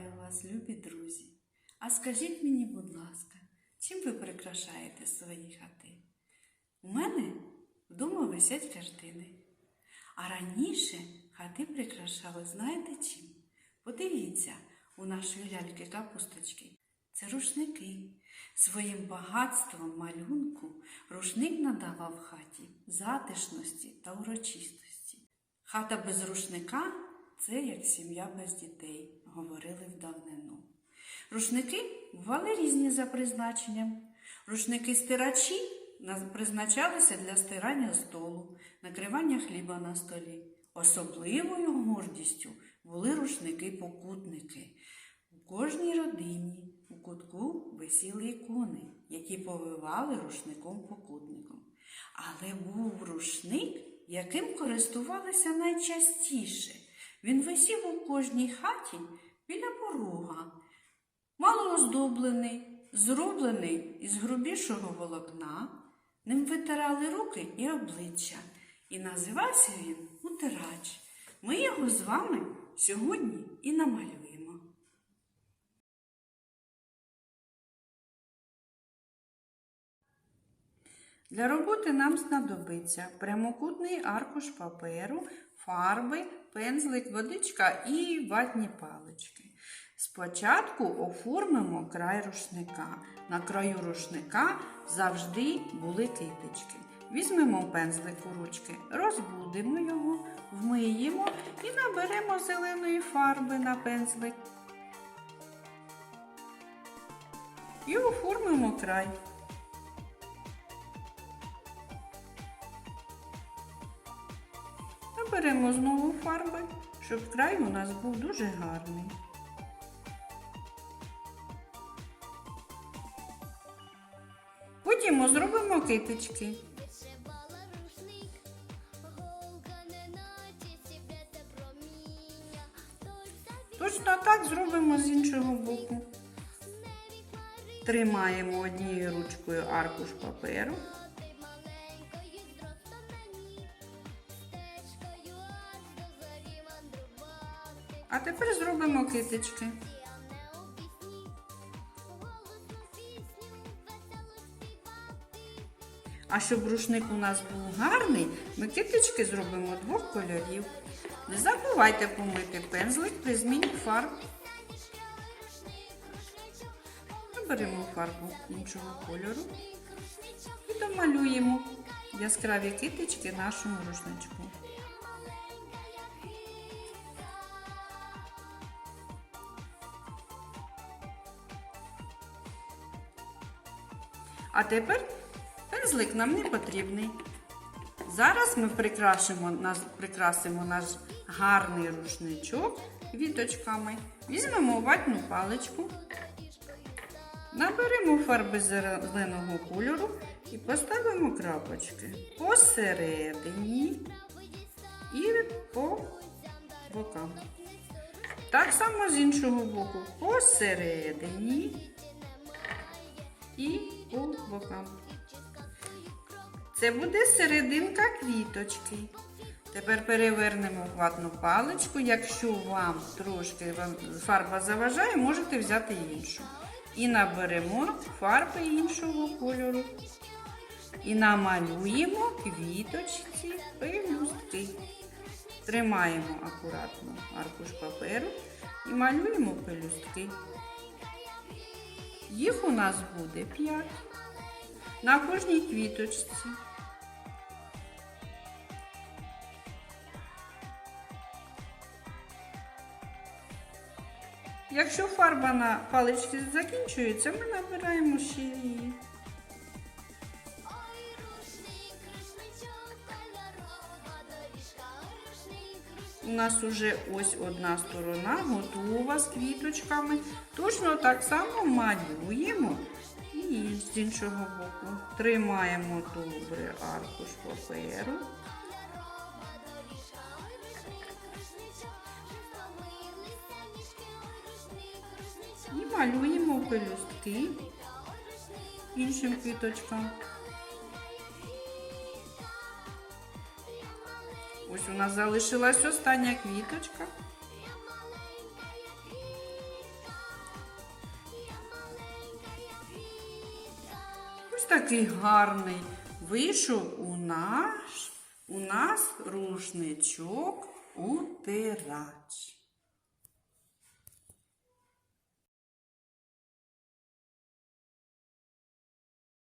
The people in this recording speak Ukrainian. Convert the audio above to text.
Вітаю вас, любі друзі! А скажіть мені, будь ласка, чим ви прикрашаєте свої хати? У мене вдома висять картини. А раніше хати прикрашали, знаєте чим? Подивіться, у нашої ляльки капусточки це рушники. Своїм багатством малюнку рушник надавав хаті затишності та урочистості. Хата без рушника це як сім'я без дітей, говорили в давнину. Рушники бували різні за призначенням. Рушники стирачі призначалися для стирання столу, накривання хліба на столі. Особливою гордістю були рушники-покутники. У кожній родині у кутку висіли ікони, які повивали рушником-покутником. Але був рушник, яким користувалися найчастіше. Він висів у кожній хаті біля порога, мало оздоблений, зроблений із грубішого волокна, ним витирали руки і обличчя, і називався він утирач. Ми його з вами сьогодні і намалюємо. Для роботи нам знадобиться прямокутний аркуш паперу, фарби, пензлик, водичка і ватні палички. Спочатку оформимо край рушника. На краю рушника завжди були китички. Візьмемо пензлик у ручки, розбудимо його, вмиємо і наберемо зеленої фарби на пензлик. І оформимо край. Наберемо знову фарби, щоб край у нас був дуже гарний. Потім зробимо китички. Точно так зробимо з іншого боку. Тримаємо однією ручкою аркуш паперу, а тепер зробимо китички. А щоб рушник у нас був гарний, ми китички зробимо двох кольорів. Не забувайте помити пензлик при зміні фарб. Наберемо фарбу іншого кольору і домалюємо яскраві китички нашому рушничку. А тепер пензлик нам не потрібний. Зараз ми прикрасимо, наш, прикрасимо наш гарний рушничок квіточками. Візьмемо ватну паличку, наберемо фарби зеленого кольору і поставимо крапочки посередині і по бокам. Так само з іншого боку посередині і по бокам. Це буде серединка квіточки. Тепер перевернемо ватну паличку. Якщо вам трошки фарба заважає, можете взяти іншу. І наберемо фарби іншого кольору. І намалюємо квіточці пелюстки. Тримаємо акуратно аркуш паперу і малюємо пелюстки. Їх у нас буде 5 на кожній квіточці. Якщо фарба на паличці закінчується, ми набираємо ще її. У нас уже ось одна сторона готова з квіточками. Точно так само малюємо і з іншого боку. Тримаємо добре аркуш паперу. І малюємо пелюстки іншим квіточкам. Ось у нас залишилась остання квіточка. Ось такий гарний вийшов у наш, у нас рушничок утирач.